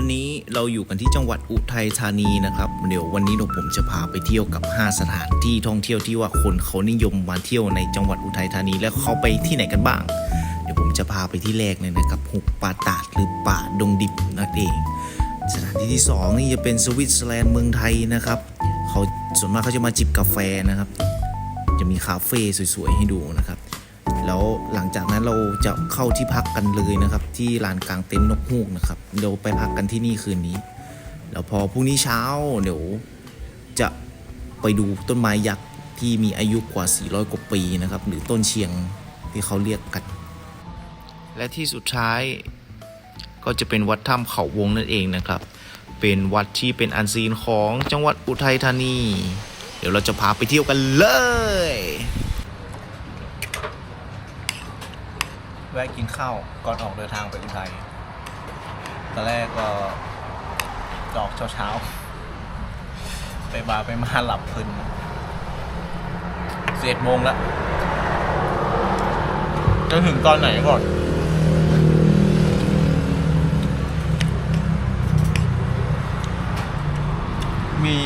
วันนี้เราอยู่กันที่จังหวัดอุทัยธานีนะครับ เดี๋ยววันนี้เดี๋ยวผมจะพาไปเที่ยวกับ 5 สถานที่ท่องเที่ยวที่ว่าคนเขานิยมมาเที่ยวในจังหวัดอุทัยธานีแล้วเขาไปที่ไหนกันบ้าง เดี๋ยวผมจะพาไปที่แรกเลยนะครับหุบป่าตาดหรือป่าดงดิบนั่นเอง สถานที่ที่สองนี่จะเป็นสวิตเซอร์แลนด์เมืองไทยนะครับเขาส่วนมากเขาจะมาจิบกาแฟนะครับ จะมีคาเฟ่สวยๆให้ดูนะครับ แล้วหลังจากนั้นเราจะเข้าที่พักกันเลยนะครับ ที่ลานกลางเต็นท์นกฮูกนะครับเดี๋ยวไปพักกันที่นี่คืนนี้แล้วพอพรุ่งนี้เช้าเดี๋ยวจะไปดูต้นไม้ยักษ์ที่มีอายุกว่า 400 กว่าปีนะครับ หรือต้นเชียงที่เขาเรียกกัน และที่สุดท้ายก็จะเป็นวัดถ้ำเขาวงนั่นเองนะครับ เป็นวัดที่เป็นอันซีนของจังหวัดอุทัยธานี เดี๋ยวเราจะพาไปเที่ยวกันเลย วะกินข้าวก่อนออกเดินทางไปอุทัยตอนแรกก็จอกเช้าๆไปบาร์ไปมาหลับพลินเจ็ดโมงแล้วจะถึงตอนไหนก่อนมี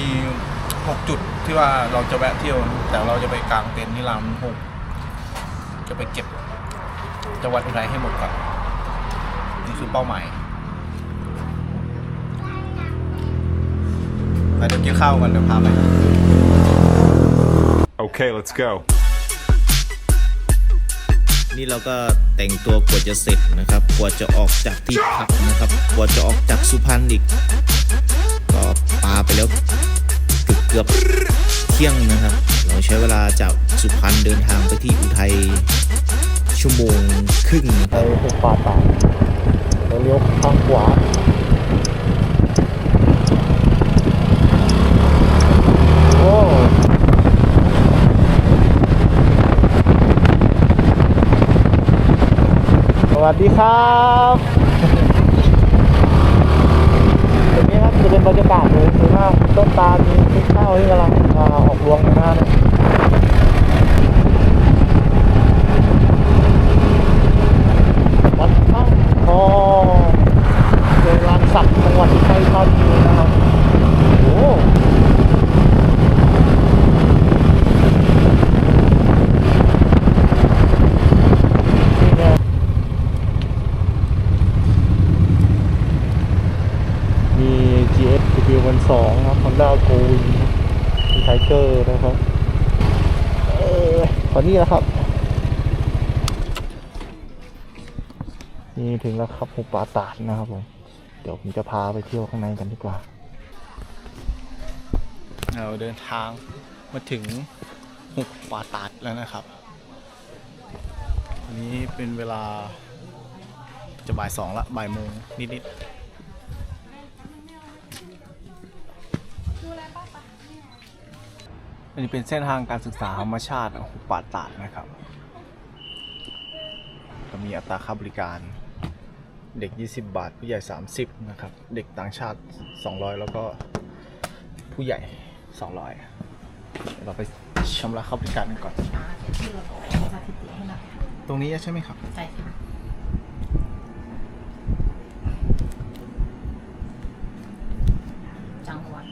หกจุดที่ว่าเราจะแวะเที่ยว แต่เราจะไปกางเต็นท์ที่รามหกจะไปเก็บ จังหวัดอุทัยให้หมดก่อนนี่คือเป้าหมายไปเดี๋ยวกินข้าวกันเดี๋ยวพาไป Okay, let's go. นี่เราก็แต่งตัวกว่าจะเสร็จนะครับกว่าจะออกจากที่พักนะครับกว่าจะออกจากสุพรรณอีก ก็ปาไปแล้วเกือบเกือบเที่ยงนะครับ เราใช้เวลาจากสุพรรณเดินทางไปที่อุทัย ชั่วโมงครึ่งไปหุบป่าตาดแล้วเลี้ยวข้างขวาสวัสดีครับตรงนี้ครับจะเป็นบรรยากาศเลยคือว่าต้นตาลมีข้าวที่กำลังอ่าออกรวงนะฮะ วัดถ้ำทองเจอลานสักจังหวัดอุทัยธานีนะครับ โอ้นี่ไงมี GS w 1 2ครับ Honda Go Wing มี Tiger นะครับ เออขอนี่นะครับ นี่ ถึงแล้วครับหุบป่าตาดนะครับผม เดี๋ยวผมจะพาไปเที่ยวข้างในกันดีกว่า เราเดินทางมาถึงหุบป่าตาดแล้วนะครับอันนี้เป็นเวลาจะบ่ายสองละบ่ายโมงนิดๆอันนี้เป็นเส้นทางการศึกษาธรรมชาติหุบป่าตาดนะครับ ก็มีอัตราค่าบริการ เด็ก 20 บาท ผู้ใหญ่ 30 นะครับ เด็กต่างชาติ 200 แล้วก็ผู้ใหญ่ 200เดี๋ยวเราไปชำระค่าบริการกันก่อนที่ระบบสถิติให้หน่อยตรงนี้ใช่ไหมครับ ใช่ค่ะจังหวัด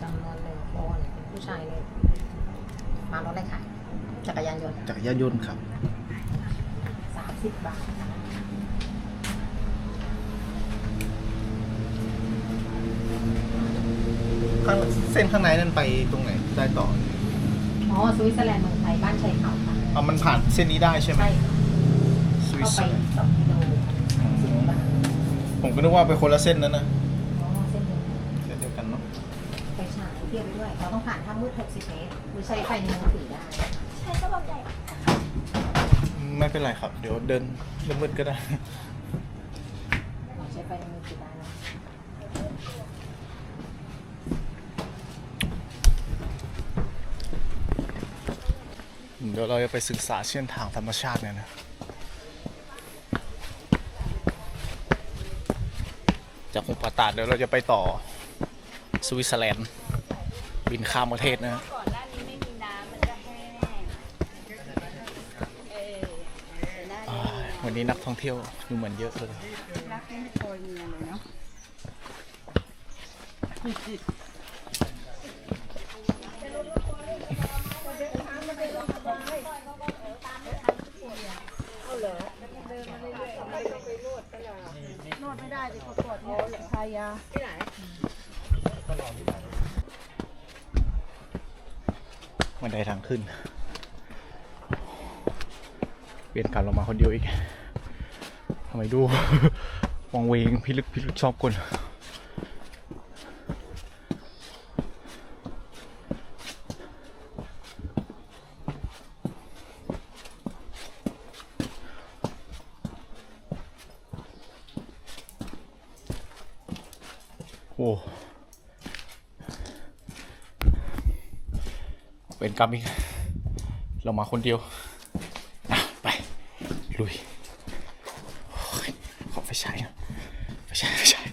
จำนวนหนึ่งคนผู้ชายหนึ่งมารถเลยค่ะ จักรยานยนต์ จักรยานยนต์ครับ สามสิบบาท ข้างเส้นข้างในนั่นไปตรงไหนได้ต่ออ๋อสวิตเซอร์แลนด์เมืองไทยบ้านชัยเขาค่ะเอามันผ่านเส้นนี้ได้ใช่ไหมใช่ค่ะสวิเข้าสไปเซอร์แลนด์สองกิโลสิบบาทผมก็นึกว่าไปคนละเส้นนั้นนะอ๋อเส้นเดียวเส้นเดียวกันเนาะไปฉายเทียบไปด้วย เราต้องผ่านถ้ำมืด60เมตรหรือใช้ไฟในมือถือได้ไม่เป็นไรครับ เดี๋ยวเดินมืดๆก็ได้ เราใช้ไฟในมือถือได้นะ เดี๋ยวเราจะไปศึกษาเส้นทางธรรมชาติเนี่ยนะจากหุบป่าตาดเดี๋ยวเราจะไปต่อสวิตเซอร์แลนด์บินข้ามประเทศนะฮะก่อนหน้านี้ไม่มีน้ำมันจะแห้งเออได้อ่าวันนี้นักท่องเที่ยวดูเหมือนเยอะเลย รักไม่โกยเมีเลยเนาะ ไม่ได้ดิเขาปวดเนี่ยทายาบันไดทางขึ้น เปลี่ยนการลงมาคนเดียวอีกทำไมดู วังเวงพิลึกพิลึกชอบกล โอ้เป็นกรรมอีกเรามาคนเดียว ไป ลุยโอ้ยขอไฟฉายหน่อยไฟฉายไฟฉาย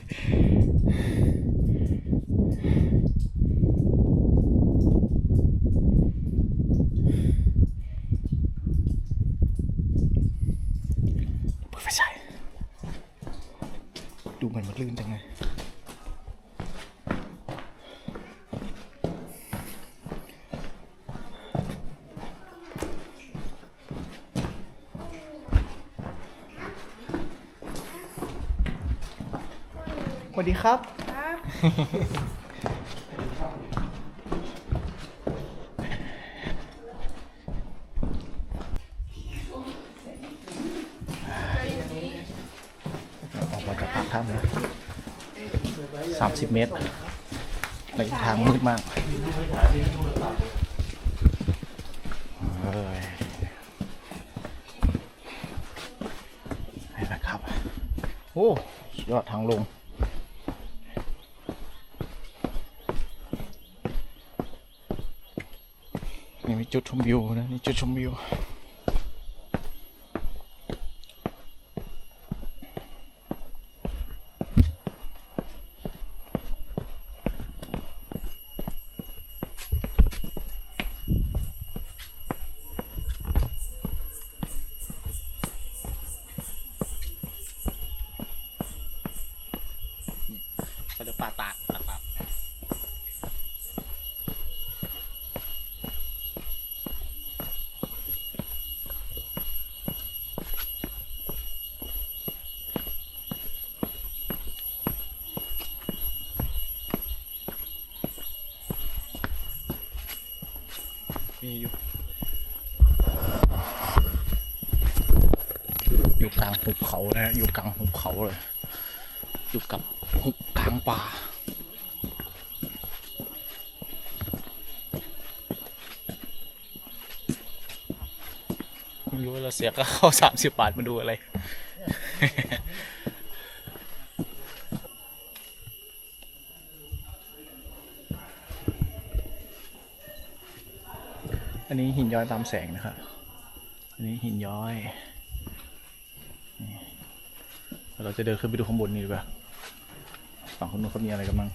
เปิดไฟฉาย ดูเหมือนมันลื่นจังเลย สวัสดีครับออกมาจากปากถ้ำนะสามสิบเมตรระยะทางมืดมากเอ้ยนี่แหละครับ โอ้ยอดทางลง จุดชมวิวนะนี่จุดชมวิวเขาเรียกป่าตาดป่าตาด มีอยู่ อยู่กลางหุบเขานะอยู่กลางหุบเขาเลย อยู่กับหุบกลางป่าไม่รู้ว่าเราเสียก็เข้าสามสิบบาทมาดูอะไร อันนี้หินย้อยตามแสงนะครับ อันนี้หินย้อย เราจะเดินขึ้นไปดูข้างบนนี่ดีกว่าฝั่งคนนู้นเขามีอะไรกันบ้าง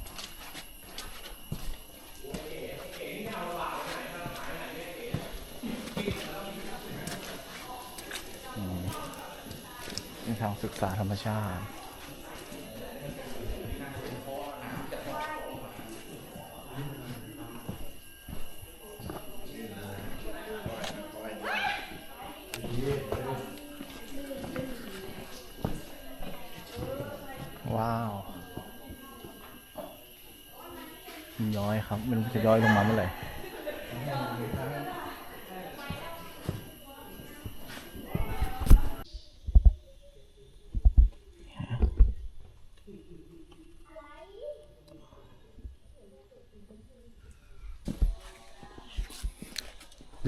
เป็นทางศึกษาธรรมชาติ ว้าวย้อยครับไม่รู้จะย้อยลงมาเมื่อไหร่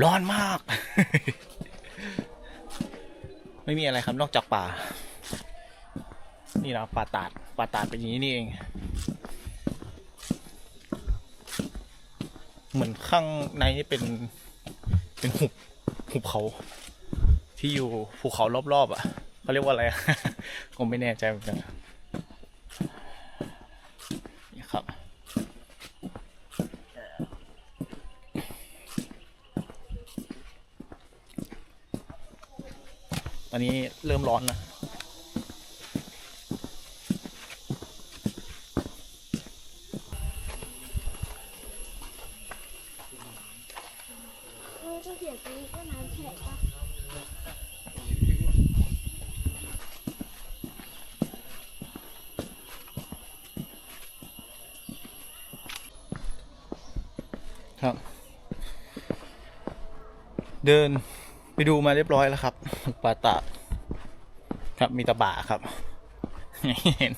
ร้อนมาก ไม่มีอะไรครับนอกจากป่า นี่นะป่าตาด ป่าตาดเป็นอย่างนี้นี่เอง เหมือนข้างในนี่เป็นเป็นหุบหุบเขา ที่อยู่ภูเขารอบๆอะเขาเรียกว่าอะไรอะผมไม่แน่ใจเหมือนกันนี่ครับตอนนี้เริ่มร้อนแล้ว เออถ้าเขียนตรงนี้ก็น้ำแข็งปะ ครับ เดินไปดูมาเรียบร้อยแล้วครับปลาตาครับมีตะบะครับเห็น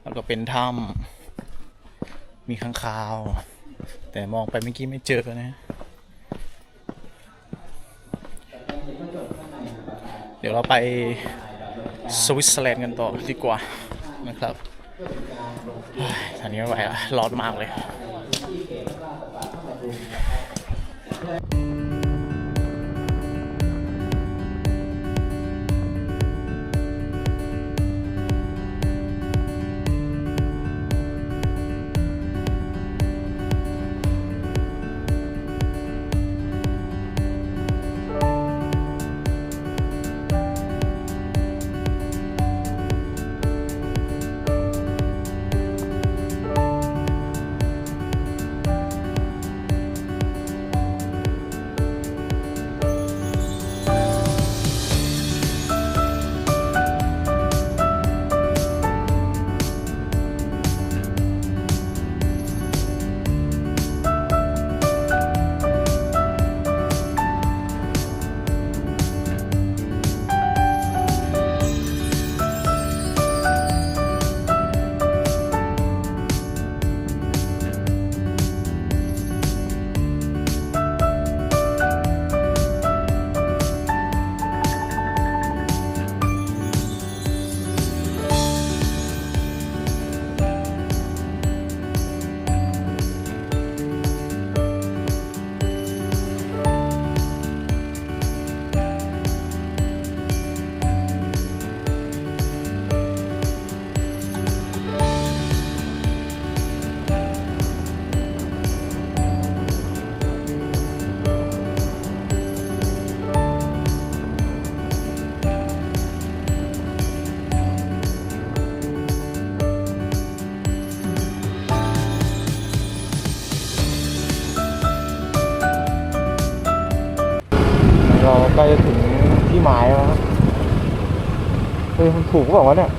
แล้วก็เป็นถ้ำมีข้างคาว แต่มองไปเมื่อกี้ไม่เจอนะเดี๋ยวเราไปสวิตเซอร์แลนด์กันต่อดีกว่านะครับเฮ้ยตอนนี้ไม่ไหวแล้วร้อนมากเลย ถูกก็บอกว่าวะเนี่ย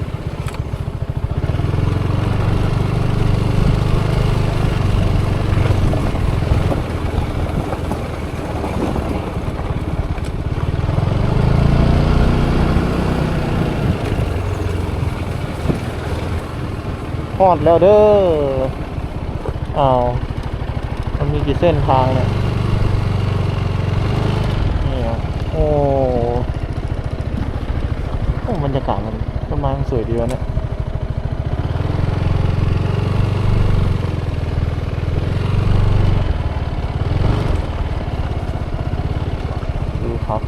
พอดแล้วเด้ออ้าวมันมีกี่เส้นทางเนี่ยนี่ครับโอ้โอ้ บรรยากาศมันต้นไม้มันสวยดีวะเนี่ยดูครับ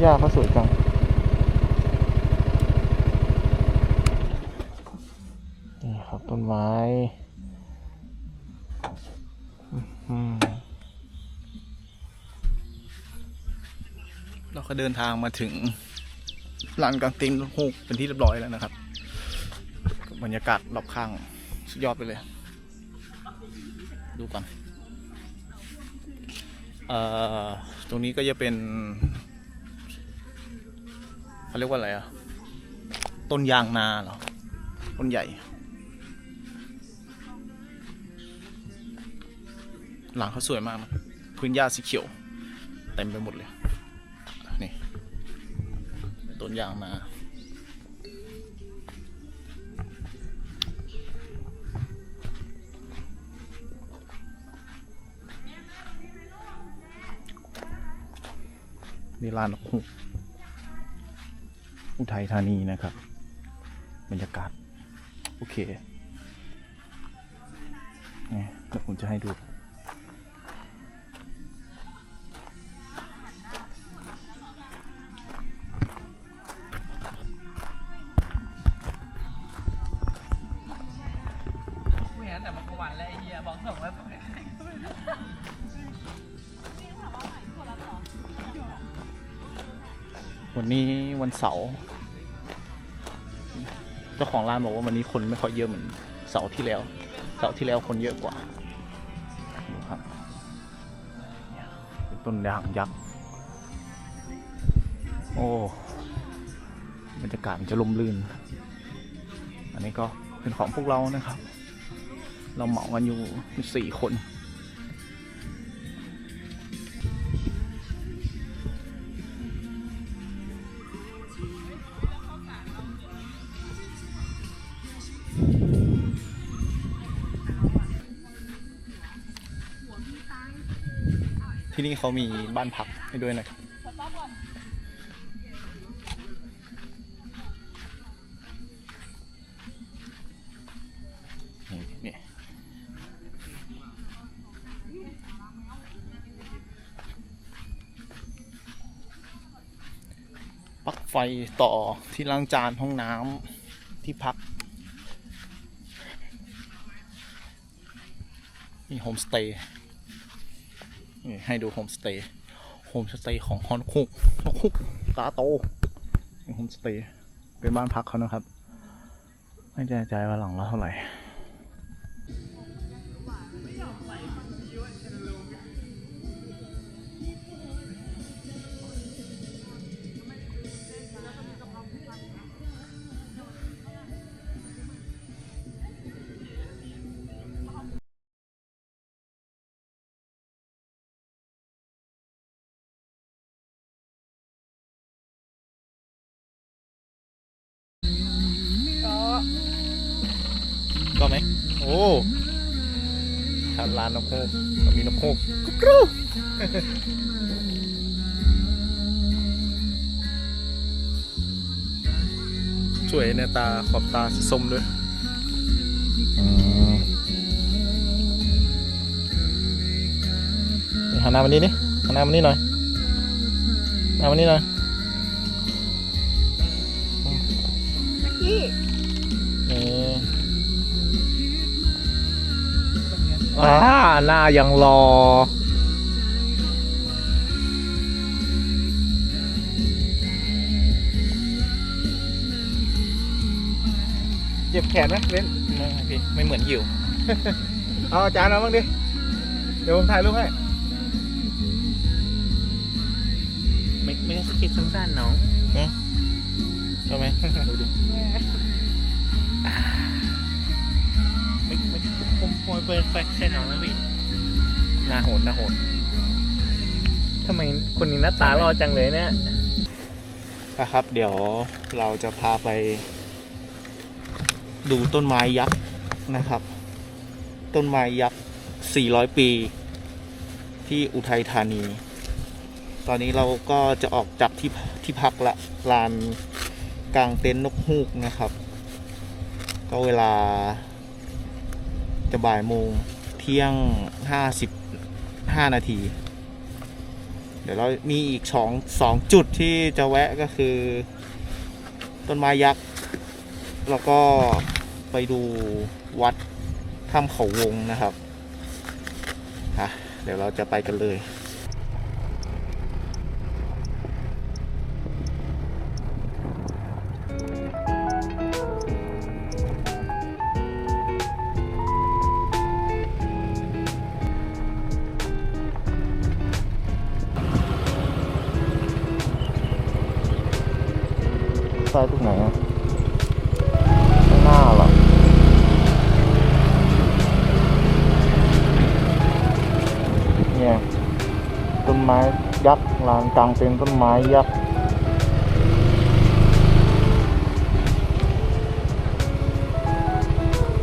หญ้าเขาสวยจัง เราก็เดินทางมาถึงลานกลางเต็นท์ฮูกเป็นที่เรียบร้อยแล้วนะครับ บรรยากาศรอบข้างสุดยอดไปเลย ดูก่อนเอ่อตรงนี้ก็จะเป็นเขาเรียกว่าอะไรอะต้นยางนาเหรอ ต้นใหญ่ หลังเขาสวยมาก พื้นหญ้าสีเขียว เต็มไปหมดเลย ต้นยางนานี่ลานนกฮูกอุทัยธานีนะครับ บรรยากาศ โอเคนี่เดี๋ยวผมจะให้ดู วันนี้วันเสาร์เจ้าของร้านบอกว่าวันนี้คนไม่ค่อยเยอะเหมือนเสาร์ที่แล้ว เสาร์ที่แล้วคนเยอะกว่าดูครับเนี่ยเป็นต้นยางยักษ์โอ้บรรยากาศมันจะลมลื่น อันนี้ก็เป็นของพวกเรานะครับ เราเหมากันอยู่สี่คน ที่นี่เขามีบ้านพักให้ด้วยนะครับนี่ปลั๊กไฟต่อที่ล้างจานห้องน้ำที่พักนี่โฮมสเตย์ ให้ดูโฮมสเตย์โฮมสเตย์ของฮอนคุกฮอนคุกตาโตโฮมสเตย์เป็นบ้านพักเขานะครับ ไม่แน่ใจว่าหลังละเท่าไหร่านนกฮูกมีนกฮูกกุ๊กกรูสวยในตาขอบตาส้มด้วยหันหน้ามานี่นี่หันหน้ามานี่หน่อยหน้ามานี่หน่อยพี่ อ่าหน้ายังรอ เจ็บแขนไหมเว้นไม่พี่ไม่เหมือนหิว เอาอาจารย์เอาบ้างดิ เดี๋ยวผมถ่ายรูปให้ ไม่ไม่ได้สกิปสั้นๆน้องใช่ไหมดูดิไม่ไม่ ผมผมเปิดไฟแค่น้องแล้วพี่หน้าโหดหน้าโหดทำไมคนนี้หน้าตาหล่อจังเลยเนี่ยนะครับ เดี๋ยวเราจะพาไป ดูต้นไม้ยักษ์นะครับ ต้นไม้ยักษ์ 400 ปี ที่อุทัยธานี ตอนนี้เราก็จะออกจากที่ที่พักละลานกลางเต็นท์นกฮูกนะครับ ก็เวลา จะบ่ายโมงเที่ยง55นาที เดี๋ยวเรามีอีกสองสองจุดที่จะแวะก็คือ ต้นไม้ยักษ์ แล้วก็ไปดูวัดถ้ำเขาวงนะครับอะเดี๋ยวเราจะไปกันเลย ใต้ตรงไหนอะข้างหน้าเหรอเนี่ยต้นไม้ยักษ์ลานกลางเป็นต้นไม้ยักษ์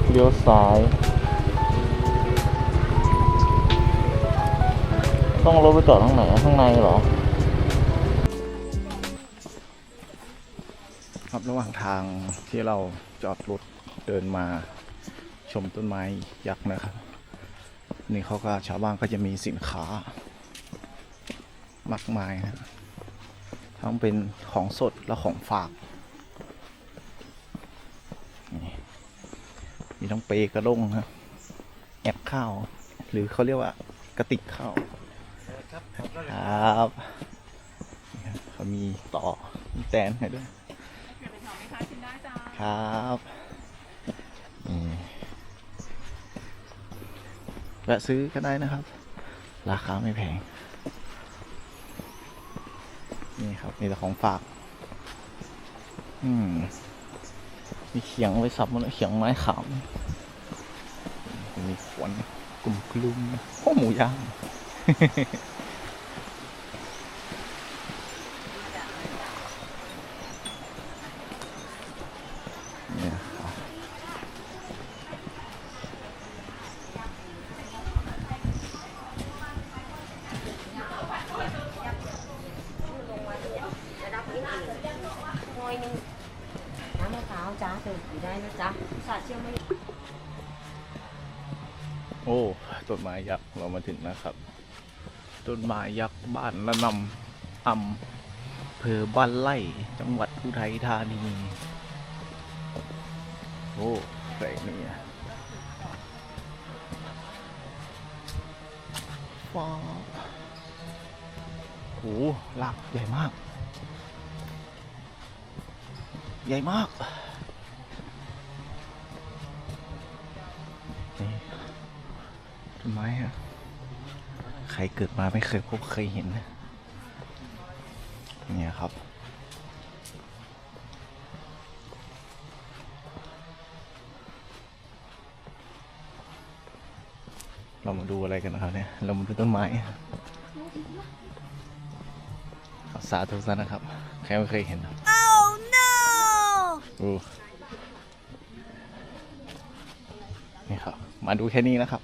เลี้ยวซ้าย ต้องรถไปจอดข้างไหนข้างในเหรอ ว่างทางที่เราจอดรถเดินมาชมต้นไม้ยักษ์นะครับ นี่เขาก็ชาวบ้านก็จะมีสินค้ามากมายนะทั้งเป็นของสดและของฝากนี่มีทั้งเปกระด้งนะแอบข้าว หรือเขาเรียกว่ากระติกข้าวครับนี่ครับเขามีต่อแตนให้ด้วย ครับแวะซื้อก็ได้นะครับ ราคาไม่แพง นี่ครับ มีแต่ของฝาก อืม มีเขียงไว้สับมันเขียงไม้ขามมีขวนกลุ่มกลุ่มโอ้หมูย่าง เนี่ยครับ หน่อยหนึงน้ำมะพร้าวจ้าเติมอยู่ได้นะจ๊ะสาดเชื่อมไม่ โอ้ต้นไม้ยักษ์เรามา ถึงนะครับ ต้นไม้ยักษ์บ้านละนำอำเภอบ้านไร่จังหวัดอุทัยธานี โอ้ใส่นี่อะฟ้าโอ้หลักใหญ่มาก ใหญ่มากนี่ต้นไม้อะใค รเกิดมาไม่เคยพบเคยเห็นนะเนี่ยครับ เรามาดูอะไรกันนะครับเนี่ย เรามาดูต้นไม้ขอสาธุซะนะครับ ใครไม่เคยเห็น oh no นี่ครับ มาดูแค่นี้นะครับ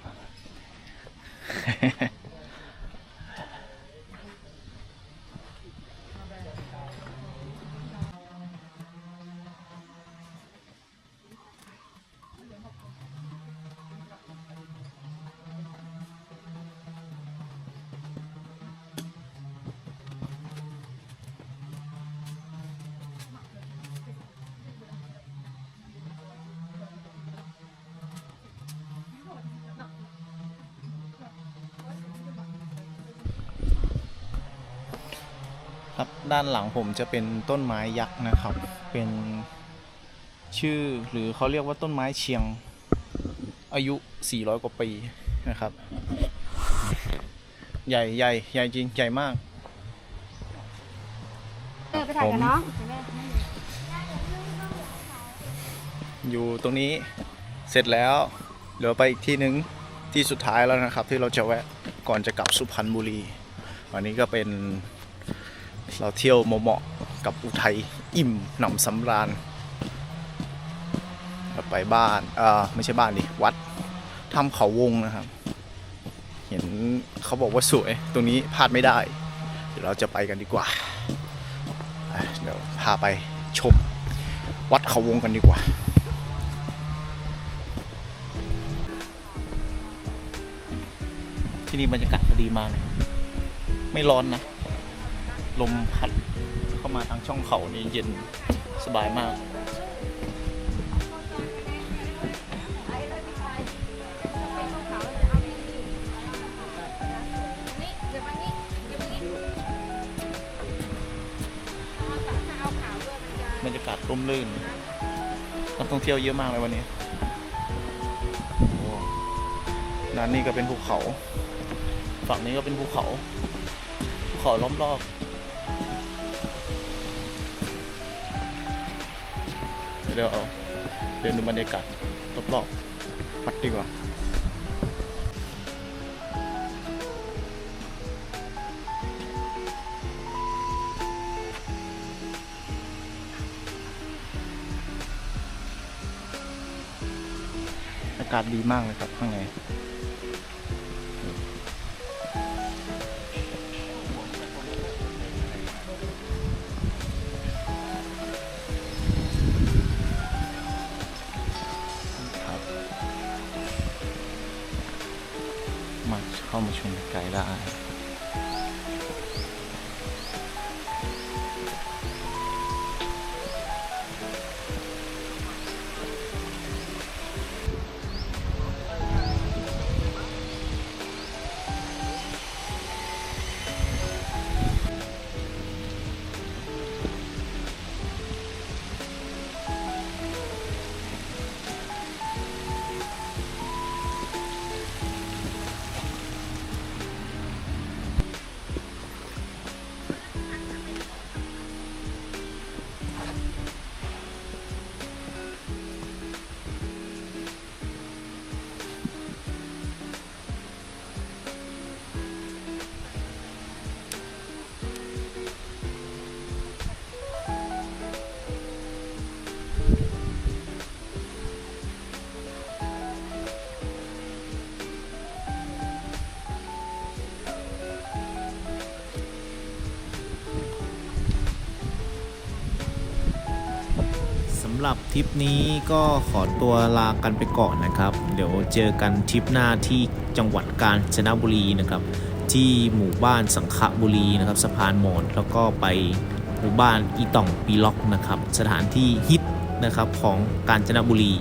ด้านหลังผมจะเป็นต้นไม้ยักษ์นะครับ เป็นชื่อหรือเขาเรียกว่าต้นไม้เชียงอายุ 400 กว่าปีนะครับ ใหญ่ใหญ่ใหญ่จริง ใหญ่มาก เออไปถ่ายกับน้องอยู่ตรงนี้เสร็จแล้วเหลือไปอีกที่หนึ่งที่สุดท้ายแล้วนะครับ ที่เราจะแวะก่อนจะกลับสุพรรณบุรี วันนี้ก็เป็น เราเที่ยวเหมาะๆกับอุทัยอิ่มหนำสำราญเราไปบ้านเออไม่ใช่บ้านดิวัดถ้ำเขาวงนะครับ เห็นเขาบอกว่าสวยตรงนี้พลาดไม่ได้ เดี๋ยวเราจะไปกันดีกว่า เดี๋ยวพาไปชมวัดเขาวงกันดีกว่าที่นี่บรรยากาศดีมากเลยไม่ร้อนนะ ลมพัดเข้ามาทางช่องเขานี่เย็นสบายมากบรรยากาศร่มรื่นนักท่องเที่ยวเยอะมากเลยวันนี้ด้านนี้ก็เป็นภูเขา ฝั่งนี้ก็เป็นภูเขาภูเขาล้อมรอบ เดี๋ยวเอาเดินดูบรรยากาศรอบๆวัดดีกว่าอากาศดีมากเลยครับข้างใน เข้ามาชมไกลได้ ทริปนี้ก็ขอตัวลากันไปก่อนนะครับ เดี๋ยวเจอกันทริปหน้าที่จังหวัดกาญจนบุรีนะครับ ที่หมู่บ้านสังขบุรีนะครับสะพานมอนแล้วก็ไปหมู่บ้านอีต่องปีล็อกนะครับ สถานที่ฮิตนะครับของกาญจนบุรี